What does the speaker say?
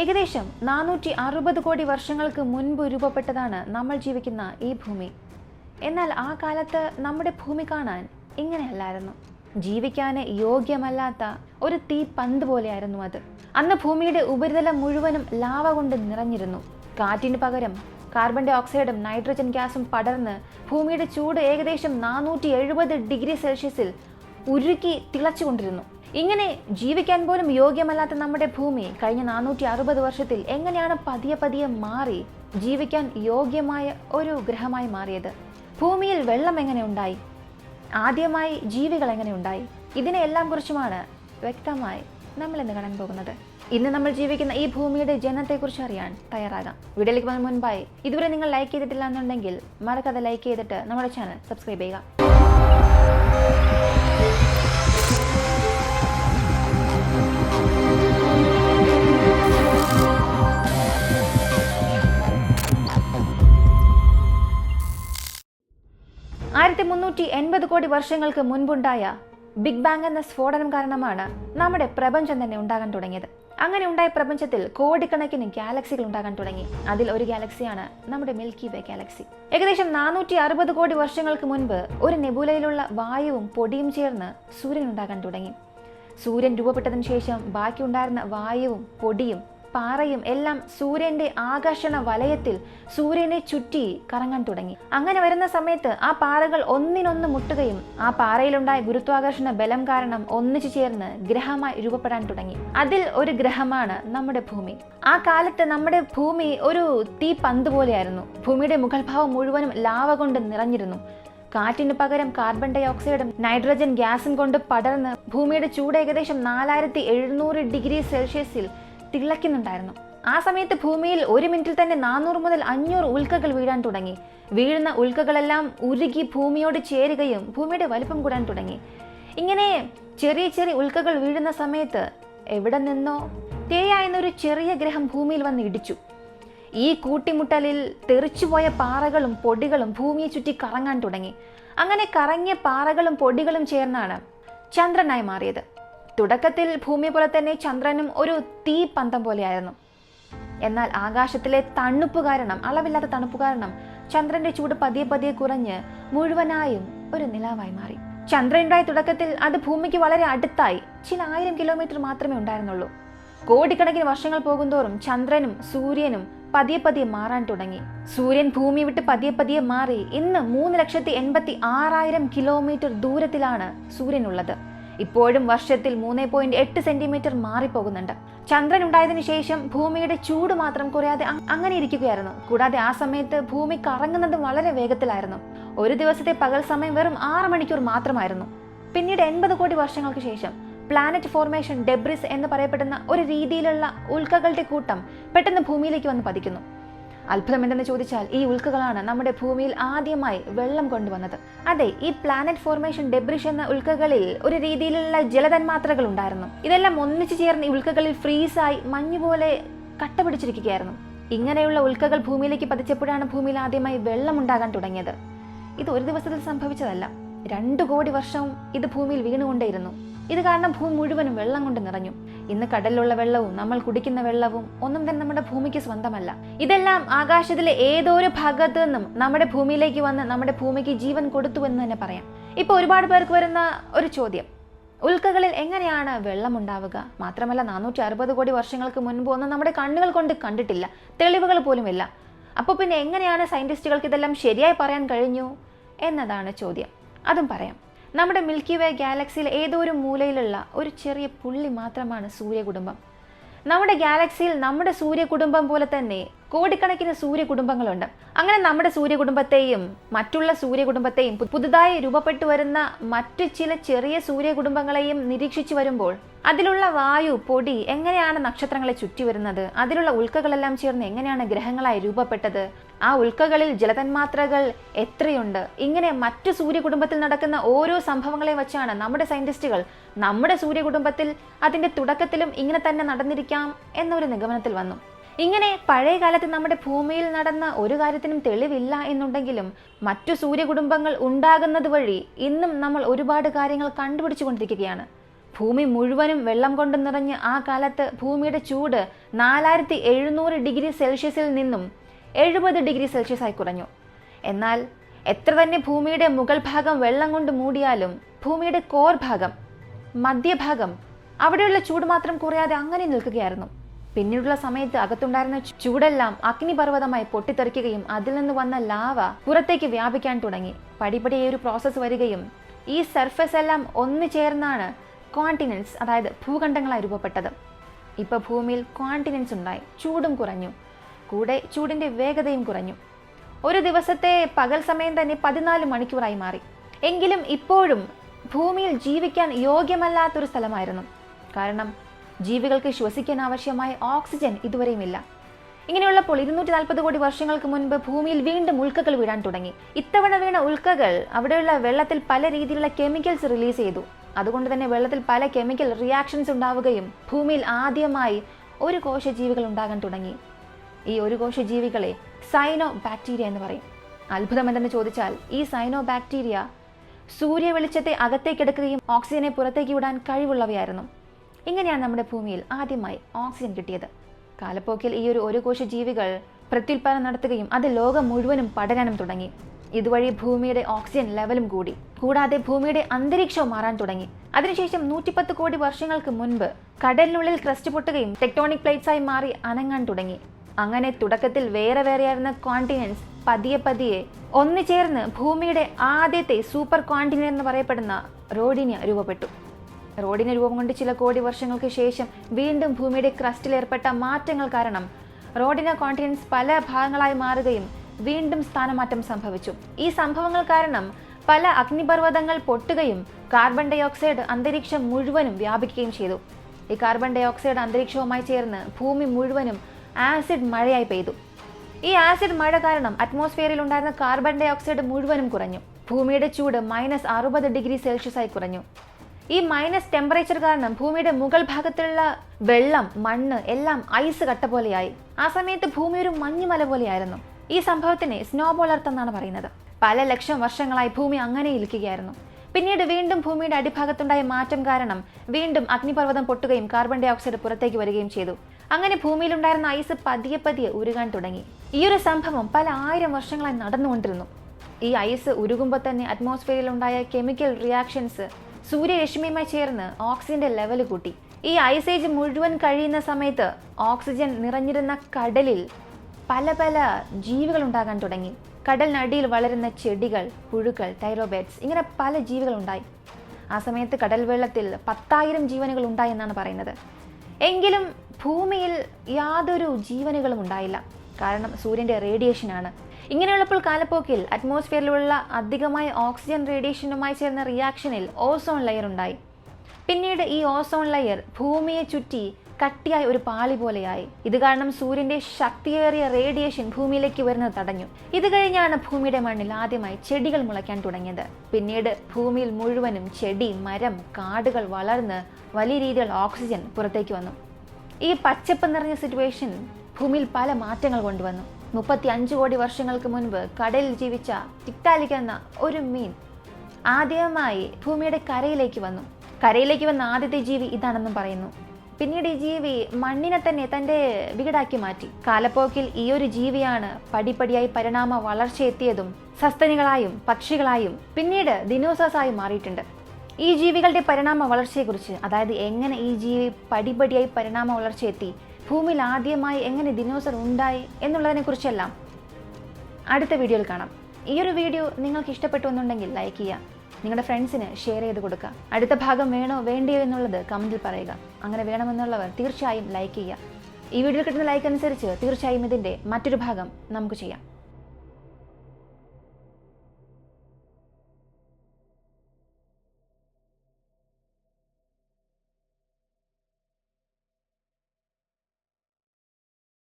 ഏകദേശം നാനൂറ്റി അറുപത് കോടി വർഷങ്ങൾക്ക് മുൻപ് രൂപപ്പെട്ടതാണ് നമ്മൾ ജീവിക്കുന്ന ഈ ഭൂമി. എന്നാൽ ആ കാലത്ത് നമ്മുടെ ഭൂമി കാണാൻ ഇങ്ങനെയല്ലായിരുന്നു. ജീവിക്കാൻ യോഗ്യമല്ലാത്ത ഒരു തീ പന്ത് പോലെയായിരുന്നു അത്. അന്ന് ഭൂമിയുടെ ഉപരിതലം മുഴുവനും ലാവ കൊണ്ട് നിറഞ്ഞിരുന്നു. കാറ്റിന് പകരം കാർബൺ ഡൈ ഓക്സൈഡും നൈട്രജൻ ഗ്യാസും പടർന്ന് ഭൂമിയുടെ ചൂട് ഏകദേശം നാനൂറ്റി എഴുപത് ഡിഗ്രി സെൽഷ്യസിൽ ഉരുക്കി തിളച്ചുകൊണ്ടിരുന്നു. ഇങ്ങനെ ജീവിക്കാൻ പോലും യോഗ്യമല്ലാത്ത നമ്മുടെ ഭൂമി കഴിഞ്ഞ നാനൂറ്റി അറുപത് വർഷത്തിൽ എങ്ങനെയാണ് പതിയെ പതിയെ മാറി ജീവിക്കാൻ യോഗ്യമായ ഒരു ഗ്രഹമായി മാറിയത്? ഭൂമിയിൽ വെള്ളം എങ്ങനെ ഉണ്ടായി? ആദ്യമായി ജീവികൾ എങ്ങനെ ഉണ്ടായി? ഇതിനെ എല്ലാം കുറിച്ചുമാണ് വ്യക്തമായി നമ്മൾ ഇന്ന് കാണാൻ പോകുന്നത്. ഇന്ന് നമ്മൾ ജീവിക്കുന്ന ഈ ഭൂമിയുടെ ജനത്തെക്കുറിച്ച് അറിയാൻ തയ്യാറാകാം. വീഡിയോയിലേക്ക് പോകുന്നതിന് മുൻപായി ഇതുവരെ നിങ്ങൾ ലൈക്ക് ചെയ്തിട്ടില്ല എന്നുണ്ടെങ്കിൽ മറക്കാതെ ലൈക്ക് ചെയ്തിട്ട് നമ്മുടെ ചാനൽ സബ്സ്ക്രൈബ് ചെയ്യുക. കോടി വർഷങ്ങൾക്ക് മുൻപുണ്ടായ ബിഗ് ബാങ് എന്ന സ്ഫോടനം കാരണമാണ് നമ്മുടെ പ്രപഞ്ചം തന്നെ ഉണ്ടാകാൻ തുടങ്ങിയത്. അങ്ങനെ ഉണ്ടായ പ്രപഞ്ചത്തിൽ കോടിക്കണക്കിന് ഗാലക്സികൾ ഉണ്ടാകാൻ തുടങ്ങി. അതിൽ ഒരു ഗാലക്സിയാണ് നമ്മുടെ മിൽക്കി വേ ഗാലക്സി ഏകദേശം നാനൂറ്റി അറുപത് കോടി വർഷങ്ങൾക്ക് മുൻപ് ഒരു നെബുലയിലുള്ള വായുവും പൊടിയും ചേർന്ന് സൂര്യൻ ഉണ്ടാകാൻ തുടങ്ങി. സൂര്യൻ രൂപപ്പെട്ടതിന് ശേഷം ബാക്കിയുണ്ടായിരുന്ന വായുവും പൊടിയും പാറയും എല്ലാം സൂര്യന്റെ ആകർഷണ വലയത്തിൽ സൂര്യനെ ചുറ്റി കറങ്ങാൻ തുടങ്ങി. അങ്ങനെ വരുന്ന സമയത്ത് ആ പാറകൾ ഒന്നിനൊന്ന് മുട്ടുകയും ആ പാറയിലുണ്ടായ ഗുരുത്വാകർഷണ ബലം കാരണം ഒന്നിച്ചു ചേർന്ന് ഗ്രഹമായി രൂപപ്പെടാൻ തുടങ്ങി. അതിൽ ഒരു ഗ്രഹമാണ് നമ്മുടെ ഭൂമി. ആ കാലത്ത് നമ്മുടെ ഭൂമി ഒരു തീ പന്ത് പോലെയായിരുന്നു. ഭൂമിയുടെ മുകൾ ഭാവം മുഴുവനും ലാവ കൊണ്ട് നിറഞ്ഞിരുന്നു. കാറ്റിന് പകരം കാർബൺ ഡൈ ഓക്സൈഡും നൈട്രജൻ ഗ്യാസും കൊണ്ട് പടർന്ന് ഭൂമിയുടെ ചൂട് ഏകദേശം നാലായിരത്തി എഴുന്നൂറ് ഡിഗ്രി സെൽഷ്യസിൽ തിളയ്ക്കുന്നുണ്ടായിരുന്നു. ആ സമയത്ത് ഭൂമിയിൽ ഒരു മിനിറ്റിൽ തന്നെ നാനൂറ് മുതൽ അഞ്ഞൂറ് ഉൽക്കകൾ വീഴാൻ തുടങ്ങി. വീഴുന്ന ഉൽക്കകളെല്ലാം ഉരുകി ഭൂമിയോട് ചേരുകയും ഭൂമിയുടെ വലിപ്പം കൂടാൻ തുടങ്ങി. ഇങ്ങനെ ചെറിയ ചെറിയ ഉൽക്കകൾ വീഴുന്ന സമയത്ത് എവിടെ നിന്നോ തേയ എന്നൊരു ചെറിയ ഗ്രഹം ഭൂമിയിൽ വന്ന് ഇടിച്ചു. ഈ കൂട്ടിമുട്ടലിൽ തെറിച്ചുപോയ പാറകളും പൊടികളും ഭൂമിയെ ചുറ്റി കറങ്ങാൻ തുടങ്ങി. അങ്ങനെ കറങ്ങിയ പാറകളും പൊടികളും ചേർന്നാണ് ചന്ദ്രനായി മാറിയത്. തുടക്കത്തിൽ ഭൂമി പോലെ തന്നെ ചന്ദ്രനും ഒരു തീ പന്തം പോലെയായിരുന്നു. എന്നാൽ ആകാശത്തിലെ തണുപ്പ് കാരണം അളവില്ലാത്ത തണുപ്പ് കാരണം ചന്ദ്രന്റെ ചൂട് പതിയെ പതിയെ കുറഞ്ഞ് മുഴുവനായും ഒരു നിലാവായി മാറി. ചന്ദ്രനുണ്ടായ തുടക്കത്തിൽ അത് ഭൂമിക്ക് വളരെ അടുത്തായി ചില ആയിരം കിലോമീറ്റർ മാത്രമേ ഉണ്ടായിരുന്നുള്ളൂ. കോടിക്കണക്കിന് വർഷങ്ങൾ പോകുന്തോറും ചന്ദ്രനും സൂര്യനും പതിയെ പതിയെ മാറാൻ തുടങ്ങി. സൂര്യൻ ഭൂമി വിട്ട് പതിയെ പതിയെ മാറി ഇന്ന് മൂന്ന് ലക്ഷത്തി എൺപത്തി ആറായിരം കിലോമീറ്റർ ദൂരത്തിലാണ് സൂര്യനുള്ളത്. ഇപ്പോഴും വർഷത്തിൽ മൂന്ന് പോയിന്റ് എട്ട് സെന്റിമീറ്റർ മാറിപ്പോകുന്നുണ്ട്. ചന്ദ്രൻ ഉണ്ടായതിനു ശേഷം ഭൂമിയുടെ ചൂട് മാത്രം കുറയാതെ അങ്ങനെ ഇരിക്കുകയായിരുന്നു. കൂടാതെ ആ സമയത്ത് ഭൂമി കറങ്ങുന്നത് വളരെ വേഗത്തിലായിരുന്നു. ഒരു ദിവസത്തെ പകൽ സമയം വെറും ആറ് മണിക്കൂർ മാത്രമായിരുന്നു. പിന്നീട് എൺപത് കോടി വർഷങ്ങൾക്ക് ശേഷം പ്ലാനറ്റ് ഫോർമേഷൻ ഡെബ്രിസ് എന്ന് പറയപ്പെടുന്ന ഒരു രീതിയിലുള്ള ഉൽക്കകളുടെ കൂട്ടം പെട്ടെന്ന് ഭൂമിയിലേക്ക് വന്ന് പതിക്കുന്നു. അത്ഭുതം എന്തെന്ന് ചോദിച്ചാൽ ഈ ഉൽക്കകളാണ് നമ്മുടെ ഭൂമിയിൽ ആദ്യമായി വെള്ളം കൊണ്ടുവന്നത്. അതെ ഈ പ്ലാനറ്റ് ഫോർമേഷൻ ഡെബ്രിഷ് എന്ന ഉൽക്കകളിൽ ഒരു രീതിയിലുള്ള ജലതന്മാത്രകൾ ഉണ്ടായിരുന്നു. ഇതെല്ലാം ഒന്നിച്ചു ചേർന്ന് ഈ ഉൽക്കകളിൽ ഫ്രീസായി മഞ്ഞുപോലെ കട്ട പിടിച്ചിരിക്കുകയായിരുന്നു ഇങ്ങനെയുള്ള ഉൽക്കകൾ ഭൂമിയിലേക്ക് പതിച്ചപ്പോഴാണ് ഭൂമിയിൽ ആദ്യമായി വെള്ളം ഉണ്ടാകാൻ തുടങ്ങിയത്. ഇത് ഒരു ദിവസത്തിൽ സംഭവിച്ചതല്ല. രണ്ടു കോടി വർഷവും ഇത് ഭൂമിയിൽ വീണുകൊണ്ടേയിരുന്നു. ഇത് കാരണം ഭൂമി മുഴുവനും വെള്ളം കൊണ്ട് നിറഞ്ഞു. ഇന്ന് കടലിലുള്ള വെള്ളവും നമ്മൾ കുടിക്കുന്ന വെള്ളവും ഒന്നും തന്നെ നമ്മുടെ ഭൂമിക്ക് സ്വന്തമല്ല. ഇതെല്ലാം ആകാശത്തിലെ ഏതോ ഒരു ഭാഗത്ത് നിന്നും നമ്മുടെ ഭൂമിയിലേക്ക് വന്ന് നമ്മുടെ ഭൂമിക്ക് ജീവൻ കൊടുത്തു എന്ന് തന്നെ പറയാം. ഇപ്പോൾ ഒരുപാട് പേർക്ക് വരുന്ന ഒരു ചോദ്യം. ഉൽക്കകളിൽ എങ്ങനെയാണ് വെള്ളം ഉണ്ടാവുക മാത്രമല്ല നാനൂറ്റി അറുപത് കോടി വർഷങ്ങൾക്ക് മുൻപ് ഒന്നും നമ്മുടെ കണ്ണുകൾ കൊണ്ട് കണ്ടിട്ടില്ല. തെളിവുകൾ പോലുമില്ല അപ്പോൾ പിന്നെ എങ്ങനെയാണ് സയന്റിസ്റ്റുകൾക്ക് ഇതെല്ലാം ശരിയായി പറയാൻ കഴിഞ്ഞു? എന്നതാണ് ചോദ്യം. അതും പറയാം. നമ്മുടെ മിൽക്കി വേ ഗാലക്സിയിലെ ഏതോ ഒരു മൂലയിലുള്ള ഒരു ചെറിയ പുള്ളി മാത്രമാണ് സൂര്യകുടുംബം. നമ്മുടെ ഗാലക്സിയിൽ നമ്മുടെ സൂര്യകുടുംബം പോലെ തന്നെ കോടിക്കണക്കിന് സൂര്യകുടുംബങ്ങളുണ്ട്. അങ്ങനെ നമ്മുടെ സൂര്യകുടുംബത്തെയും മറ്റുള്ള സൂര്യകുടുംബത്തെയും പുതുതായി രൂപപ്പെട്ടു വരുന്ന മറ്റു ചില ചെറിയ സൂര്യകുടുംബങ്ങളെയും നിരീക്ഷിച്ചു വരുമ്പോൾ അതിലുള്ള വായു പൊടി എങ്ങനെയാണ് നക്ഷത്രങ്ങളെ ചുറ്റി വരുന്നത് അതിലുള്ള ഉൽക്കകളെല്ലാം ചേർന്ന് എങ്ങനെയാണ് ഗ്രഹങ്ങളായി രൂപപ്പെട്ടത്? ആ ഉൽക്കകളിൽ ജലതന്മാത്രകൾ എത്രയുണ്ട്? ഇങ്ങനെ മറ്റു സൂര്യകുടുംബത്തിൽ നടക്കുന്ന ഓരോ സംഭവങ്ങളെ വച്ചാണ് നമ്മുടെ സയന്റിസ്റ്റുകൾ നമ്മുടെ സൂര്യകുടുംബത്തിൽ അതിന്റെ തുടക്കത്തിലും ഇങ്ങനെ തന്നെ നടന്നിരിക്കാം എന്നൊരു നിഗമനത്തിൽ വന്നു. ഇങ്ങനെ പഴയ കാലത്ത് നമ്മുടെ ഭൂമിയിൽ നടന്ന ഒരു കാര്യത്തിനും തെളിവില്ല എന്നുണ്ടെങ്കിലും മറ്റു സൂര്യകുടുംബങ്ങൾ ഉണ്ടാകുന്നത് വഴി ഇന്നും നമ്മൾ ഒരുപാട് കാര്യങ്ങൾ കണ്ടുപിടിച്ചുകൊണ്ടിരിക്കുകയാണ്. ഭൂമി മുഴുവനും വെള്ളം കൊണ്ട് നിറഞ്ഞ് ആ കാലത്ത് ഭൂമിയുടെ ചൂട് നാലായിരത്തി എഴുന്നൂറ് ഡിഗ്രി സെൽഷ്യസിൽ നിന്നും എഴുപത് ഡിഗ്രി സെൽഷ്യസ് ആയി കുറഞ്ഞു. എന്നാൽ എത്ര തന്നെ ഭൂമിയുടെ മുകൾ ഭാഗം വെള്ളം കൊണ്ട് മൂടിയാലും ഭൂമിയുടെ കോർ ഭാഗം മധ്യഭാഗം അവിടെയുള്ള ചൂട് മാത്രം കുറയാതെ അങ്ങനെ നിൽക്കുകയായിരുന്നു. പിന്നീടുള്ള സമയത്ത് അകത്തുണ്ടായിരുന്ന ചൂടെല്ലാം അഗ്നിപർവതമായി പൊട്ടിത്തെറിക്കുകയും അതിൽ നിന്ന് വന്ന ലാവ പുറത്തേക്ക് വ്യാപിക്കാൻ തുടങ്ങി. പടിപടിയായി ഒരു പ്രോസസ്സ് വരികയും ഈ സർഫസ് എല്ലാം ഒന്നു ചേർന്നാണ് കോണ്ടിനൻസ് അതായത് ഭൂഖണ്ഡങ്ങളായി രൂപപ്പെട്ടത്. ഇപ്പോൾ ഭൂമിയിൽ കോണ്ടിനൻസ് ഉണ്ടായി. ചൂടും കുറഞ്ഞു. കൂടെ ചൂടിന്റെ വേഗതയും കുറഞ്ഞു. ഒരു ദിവസത്തെ പകൽ സമയം തന്നെ പതിനാല് മണിക്കൂറായി മാറി. എങ്കിലും ഇപ്പോഴും ഭൂമിയിൽ ജീവിക്കാൻ യോഗ്യമല്ലാത്തൊരു സ്ഥലമായിരുന്നു. കാരണം ജീവികൾക്ക് ശ്വസിക്കാൻ ആവശ്യമായ ഓക്സിജൻ ഇതുവരെയുമില്ല ഇങ്ങനെയുള്ളപ്പോൾ ഇരുന്നൂറ്റി നാൽപ്പത് കോടി വർഷങ്ങൾക്ക് മുൻപ് ഭൂമിയിൽ വീണ്ടും ഉൽക്കകൾ വീഴാൻ തുടങ്ങി. ഇത്തവണ വീണ ഉൽക്കകൾ അവിടെയുള്ള വെള്ളത്തിൽ പല രീതിയിലുള്ള കെമിക്കൽസ് റിലീസ് ചെയ്തു. അതുകൊണ്ട് തന്നെ വെള്ളത്തിൽ പല കെമിക്കൽ റിയാക്ഷൻസ് ഉണ്ടാവുകയും ഭൂമിയിൽ ആദ്യമായി ഒരു കോശജീവികൾ ഉണ്ടാകാൻ തുടങ്ങി. ഈ ഒരു കോശ ജീവികളെ സൈനോ ബാക്ടീരിയ എന്ന് പറയും. അത്ഭുതം എന്തെന്ന് ചോദിച്ചാൽ ഈ സൈനോ ബാക്ടീരിയ സൂര്യ വെളിച്ചത്തെ അകത്തേക്കെടുക്കുകയും ഓക്സിജനെ പുറത്തേക്ക് വിടാൻ കഴിവുള്ളവയായിരുന്നു. ഇങ്ങനെയാണ് നമ്മുടെ ഭൂമിയിൽ ആദ്യമായി ഓക്സിജൻ കിട്ടിയത്. കാലപ്പോക്കിൽ ഈ ഒരു ഒരു കോശ ജീവികൾ പ്രത്യുൽപാദനം നടത്തുകയും അത് ലോകം മുഴുവനും പടരാനും തുടങ്ങി. ഇതുവഴി ഭൂമിയുടെ ഓക്സിജൻ ലെവലും കൂടി. കൂടാതെ ഭൂമിയുടെ അന്തരീക്ഷവും മാറാൻ തുടങ്ങി. അതിനുശേഷം നൂറ്റിപ്പത്ത് കോടി വർഷങ്ങൾക്ക് മുൻപ് കടലിനുള്ളിൽ ക്രസ്റ്റ് പൊട്ടുകയും ടെക്ടോണിക് പ്ലേറ്റ്സായി മാറി അനങ്ങാൻ തുടങ്ങി. അങ്ങനെ തുടക്കത്തിൽ വേറെ വേറെയായിരുന്ന കോണ്ടിനൻസ് പതിയെ പതിയെ ഒന്നുചേർന്ന് ഭൂമിയുടെ ആദ്യത്തെ സൂപ്പർ കോണ്ടിനെന്റ് എന്ന് പറയപ്പെടുന്ന റോഡിന് രൂപപ്പെട്ടു. റോഡിന് രൂപം കൊണ്ട് ചില കോടി വർഷങ്ങൾക്ക് ശേഷം വീണ്ടും ഭൂമിയുടെ ക്രസ്റ്റിൽ ഏർപ്പെട്ട മാറ്റങ്ങൾ കാരണം റോഡിന കോണ്ടിനൻസ് പല ഭാഗങ്ങളായി മാറുകയും വീണ്ടും സ്ഥാനമാറ്റം സംഭവിച്ചു. ഈ സംഭവങ്ങൾ കാരണം പല അഗ്നിപർവതങ്ങൾ പൊട്ടുകയും കാർബൺ ഡൈ ഓക്സൈഡ് അന്തരീക്ഷം മുഴുവനും വ്യാപിക്കുകയും ചെയ്തു. ഈ കാർബൺ ഡൈ ഓക്സൈഡ് അന്തരീക്ഷവുമായി ചേർന്ന് ഭൂമി മുഴുവനും ആസിഡ് മഴയായി പെയ്തു. ഈ ആസിഡ് മഴ കാരണം അറ്റ്മോസ്ഫിയറിൽ ഉണ്ടായിരുന്ന കാർബൺ ഡൈ ഓക്സൈഡ് മുഴുവനും കുറഞ്ഞു. ഭൂമിയുടെ ചൂട് മൈനസ് അറുപത് ഡിഗ്രി സെൽഷ്യസ് ആയി കുറഞ്ഞു. ഈ മൈനസ് ടെമ്പറേച്ചർ കാരണം ഭൂമിയുടെ മുകൾ ഭാഗത്തുള്ള വെള്ളം മണ്ണ് എല്ലാം ഐസ് കട്ട പോലെയായി. ആ സമയത്ത് ഭൂമി ഒരു മഞ്ഞുമല പോലെയായിരുന്നു. ഈ സംഭവത്തിനെ സ്നോബോൾ എന്നാണ് പറയുന്നത്. പല ലക്ഷം വർഷങ്ങളായി ഭൂമി അങ്ങനെ ഇരിക്കുകയായിരുന്നു. പിന്നീട് വീണ്ടും ഭൂമിയുടെ അടിഭാഗത്തുണ്ടായ മാറ്റം കാരണം വീണ്ടും അഗ്നിപർവതം പൊട്ടുകയും കാർബൺ ഡൈ ഓക്സൈഡ് പുറത്തേക്ക് വരികയും ചെയ്തു. അങ്ങനെ ഭൂമിയിലുണ്ടായിരുന്ന ഐസ് പതിയെ പതിയെ ഉരുകാൻ തുടങ്ങി. ഈ ഒരു സംഭവം പല ആയിരം വർഷങ്ങളായി നടന്നുകൊണ്ടിരുന്നു. ഈ ഐസ് ഉരുകുമ്പോൾ തന്നെ അറ്റ്മോസ്ഫിയറിൽ ഉണ്ടായ കെമിക്കൽ റിയാക്ഷൻസ് സൂര്യരശ്മിയുമായി ചേർന്ന് ഓക്സിജന്റെ ലെവൽ കൂട്ടി. ഈ ഐസേജ് മുഴുവൻ കഴിയുന്ന സമയത്ത് ഓക്സിജൻ നിറഞ്ഞിരുന്ന കടലിൽ പല പല ജീവികൾ ഉണ്ടാകാൻ തുടങ്ങി. കടലിനടിയിൽ വളരുന്ന ചെടികൾ പുഴുക്കൾ ടൈറോബേറ്റ്സ് ഇങ്ങനെ പല ജീവികൾ ഉണ്ടായി ആ സമയത്ത് കടൽ വെള്ളത്തിൽ പത്തായിരം ജീവനുകൾ ഉണ്ടായി എന്നാണ് പറയുന്നത്. എങ്കിലും ഭൂമിയിൽ യാതൊരു ജീവനുകളും ഉണ്ടായില്ല. കാരണം സൂര്യന്റെ റേഡിയേഷനാണ് ഇങ്ങനെയുള്ളപ്പോൾ കാലപ്പോക്കിൽ അറ്റ്മോസ്ഫിയറിലുള്ള അധികമായ ഓക്സിജൻ റേഡിയേഷനുമായി ചേർന്ന റിയാക്ഷനിൽ ഓസോൺ ലെയർ ഉണ്ടായി. പിന്നീട് ഈ ഓസോൺ ലെയർ ഭൂമിയെ ചുറ്റി കട്ടിയായ ഒരു പാളി പോലെയായി. ഇത് കാരണം സൂര്യന്റെ ശക്തിയേറിയ റേഡിയേഷൻ ഭൂമിയിലേക്ക് വരുന്നത് തടഞ്ഞു. ഇത് കഴിഞ്ഞാണ് ഭൂമിയുടെ മണ്ണിൽ ആദ്യമായി ചെടികൾ മുളയ്ക്കാൻ തുടങ്ങിയത്. പിന്നീട് ഭൂമിയിൽ മുഴുവനും ചെടി മരം കാടുകൾ വളർന്ന് വലിയ രീതിയിൽ ഓക്സിജൻ പുറത്തേക്ക് വന്നു. ഈ പച്ചപ്പ് നിറഞ്ഞ സിറ്റുവേഷൻ ഭൂമിയിൽ പല മാറ്റങ്ങൾ കൊണ്ടുവന്നു. മുപ്പത്തി അഞ്ച് കോടി വർഷങ്ങൾക്ക് മുൻപ് കടലിൽ ജീവിച്ച ടിക്ടാലിക് എന്ന ഒരു മീൻ ആദ്യമായി ഭൂമിയുടെ കരയിലേക്ക് വന്നു. കരയിലേക്ക് വന്ന ആദ്യത്തെ ജീവി ഇതാണെന്നും പറയുന്നു. പിന്നീട് ഈ ജീവി മണ്ണിനെ തന്നെ തന്റെ വീടാക്കി മാറ്റി. കാലപ്പോക്കിൽ ഈ ഒരു ജീവിയാണ് പടിപടിയായി പരിണാമ വളർച്ചയെത്തിയതും സസ്തനികളായും പക്ഷികളായും പിന്നീട് ദിനോസേഴ്സായും മാറിയിട്ടുണ്ട്. ഈ ജീവികളുടെ പരിണാമ വളർച്ചയെക്കുറിച്ച് അതായത് എങ്ങനെ ഈ ജീവി പടിപടിയായി പരിണാമ വളർച്ചയെത്തി ഭൂമിയിൽ ആദ്യമായി എങ്ങനെ ദിനോസർ ഉണ്ടായി എന്നുള്ളതിനെക്കുറിച്ചെല്ലാം അടുത്ത വീഡിയോയിൽ കാണാം. ഈ ഒരു വീഡിയോ നിങ്ങൾക്ക് ഇഷ്ടപ്പെട്ടു എന്നുണ്ടെങ്കിൽ ലൈക്ക് ചെയ്യുക നിങ്ങളുടെ ഫ്രണ്ട്സിന് ഷെയർ ചെയ്ത് കൊടുക്കുക. അടുത്ത ഭാഗം വേണോ വേണ്ടിയോ എന്നുള്ളത് കമന്റിൽ പറയുക. അങ്ങനെ വേണമെന്നുള്ളവർ തീർച്ചയായും ലൈക്ക് ചെയ്യുക. ഈ വീഡിയോയിൽ കിട്ടുന്ന ലൈക്ക് അനുസരിച്ച് തീർച്ചയായും ഇതിന്റെ മറ്റൊരു ഭാഗം നമുക്ക് ചെയ്യാം.